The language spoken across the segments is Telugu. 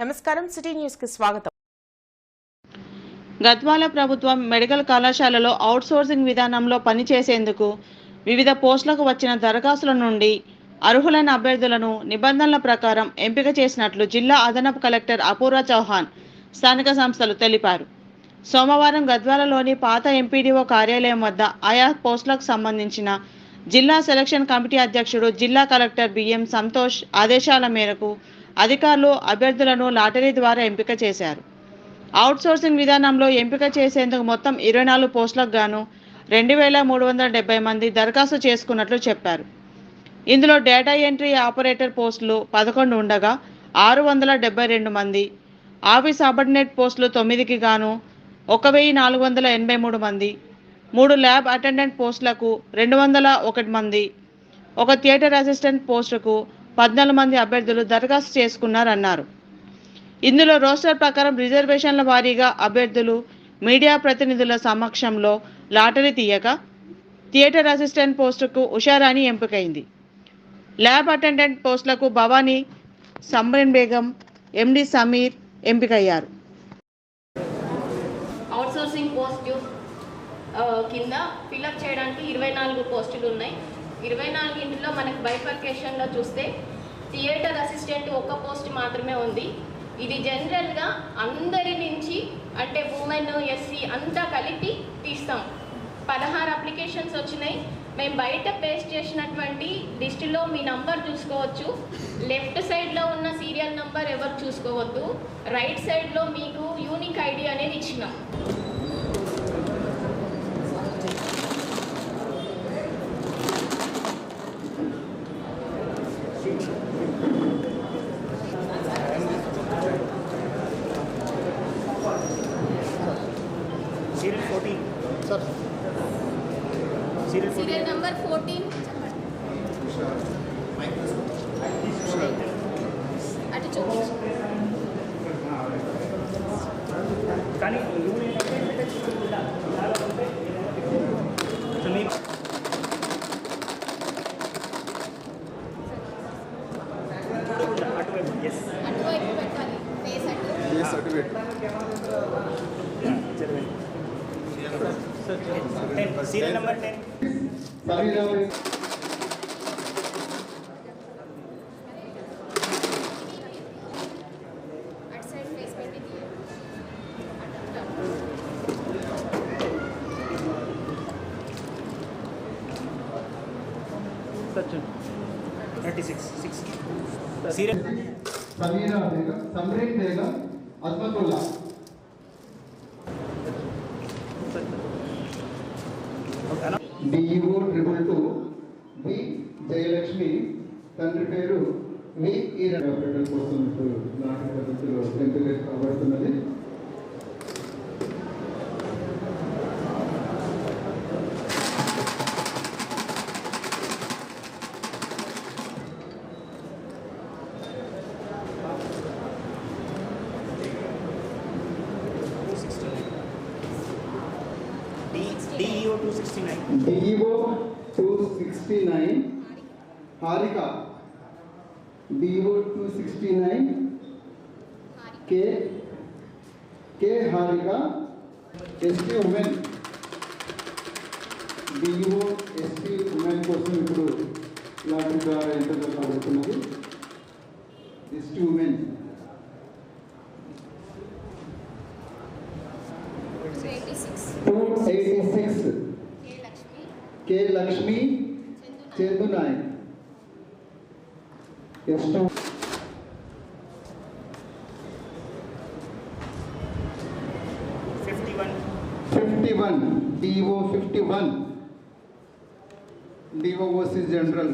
నమస్కారం సిటీ న్యూస్కి స్వాగతం. గద్వాల ప్రభుత్వం మెడికల్ కళాశాలలో అవుట్సోర్సింగ్ విధానంలో పనిచేసేందుకు వివిధ పోస్టులకు వచ్చిన దరఖాస్తుల నుండి అర్హులైన అభ్యర్థులను నిబంధనల ప్రకారం ఎంపిక చేసినట్లు జిల్లా అదనపు కలెక్టర్ అపూర్వ చౌహాన్ స్థానిక సంస్థలు తెలిపారు. సోమవారం గద్వాలలోని పాత ఎంపీడీఓ కార్యాలయం వద్ద ఆయా పోస్టులకు సంబంధించిన జిల్లా సెలక్షన్ కమిటీ అధ్యక్షుడు జిల్లా కలెక్టర్ బిఎం సంతోష్ ఆదేశాల మేరకు అధికారులు అభ్యర్థులను లాటరీ ద్వారా ఎంపిక చేశారు. అవుట్సోర్సింగ్ విధానంలో ఎంపిక చేసేందుకు మొత్తం ఇరవై నాలుగు పోస్టులకు గాను రెండు వేల మూడు వందల డెబ్బై మంది దరఖాస్తు చేసుకున్నట్లు చెప్పారు. ఇందులో డేటా ఎంట్రీ ఆపరేటర్ పోస్టులు పదకొండు ఉండగా ఆరు వందల డెబ్బై రెండు మంది ఆఫీస్ అబర్డినేట్ పోస్టులు తొమ్మిదికి గాను ఒక వెయ్యి నాలుగు వందల ఎనభై మూడు మంది మూడు ల్యాబ్ అటెండెంట్ పోస్టులకు రెండు వందల ఒకటి మంది ఒక థియేటర్ అసిస్టెంట్ పోస్టుకు పద్నాలుగు మంది అభ్యర్థులు దరఖాస్తు చేసుకున్నారన్నారు. ఇందులో రోస్టర్ ప్రకారం రిజర్వేషన్ల వారీగా అభ్యర్థులు మీడియా ప్రతినిధుల సమక్షంలో లాటరీ తీయక థియేటర్ అసిస్టెంట్ పోస్టుకు ఉషారాణి ఎంపికైంది. ల్యాబ్ అటెండెంట్ పోస్టులకు భవానీ సమ్రీన్ బేగం ఎండి సమీర్ ఎంపికయ్యారు. అవుట్సోర్సింగ్ పోస్టు కింద ఫిలప్ చేయడానికి ఇరవై నాలుగు పోస్టులు ఉన్నాయి. ఇరవై నాలుగింటిలో మనకి బైఫర్కేషన్లో చూస్తే థియేటర్ అసిస్టెంట్ ఒక పోస్ట్ మాత్రమే ఉంది. ఇది జనరల్గా అందరి నుంచి అంటే ఉమెన్ ఎస్సీ అంతా కలిపి తీస్తాం. పదహారు అప్లికేషన్స్ వచ్చినాయి. మేము బయట పేస్ట్ చేసినటువంటి లిస్టులో మీ నంబర్ చూసుకోవచ్చు. లెఫ్ట్ సైడ్లో ఉన్న సీరియల్ నంబర్ ఎవరు చూసుకోవద్దు. రైట్ సైడ్లో మీకు యూనిక్ ఐడి అనేది ఇచ్చినాం. sir serial serial number fourteen అటు చూపించు కానీ rule Number Sachin 36 six serial Sameer देगा समृद्ध తండ్రి పేరు మీ ఈ పెట్టడం కోసం నాటక నాటి పద్ధతిలో ఎంపిక కాబడుతున్నది DEO 269. DEO 269 Harika BO two sixty nine K K Harika S T women BO S T women कोसम इपू లాటరీ ద్వారా enter కాబడుతున్నది S T women two eighty six K Lakshmi Chandu Nayak ST fifty one fifty one DO fifty one DOOC general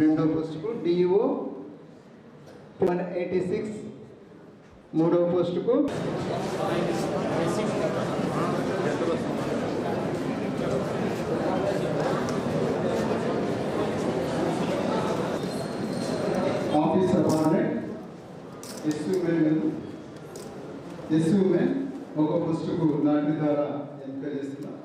రెండో పోస్టుకు డిఓ వన్ ఎయిటీ సిక్స్ మూడో పోస్టుకు officer వార్డెట్ SEO men SEO men ఒక పోస్టుకు లాటరీ ద్వారా ఎంపిక చేస్తున్నాం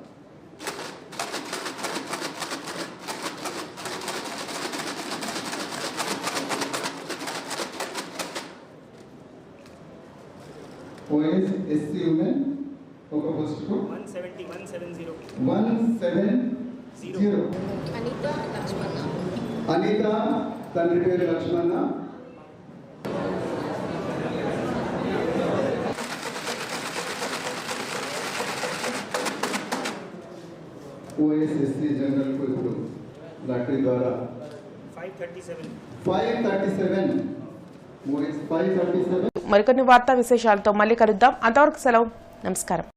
ఓఎస్ ఎస్సీ ఉమెన్ ఒక పోస్టుకు one seventy one seven zero one seven zero Anitha Lakshmana Anitha తండ్రి పేరు లక్ష్మణ ఓఎస్ఎస్సి జనరల్కు ఇప్పుడు లాటరీ ద్వారా five thirty seven five thirty seven OS five thirty seven మరికొన్ని వార్తా విశేషాలతో మళ్ళీ కలుద్దాం అంతవరకు సెలవు నమస్కారం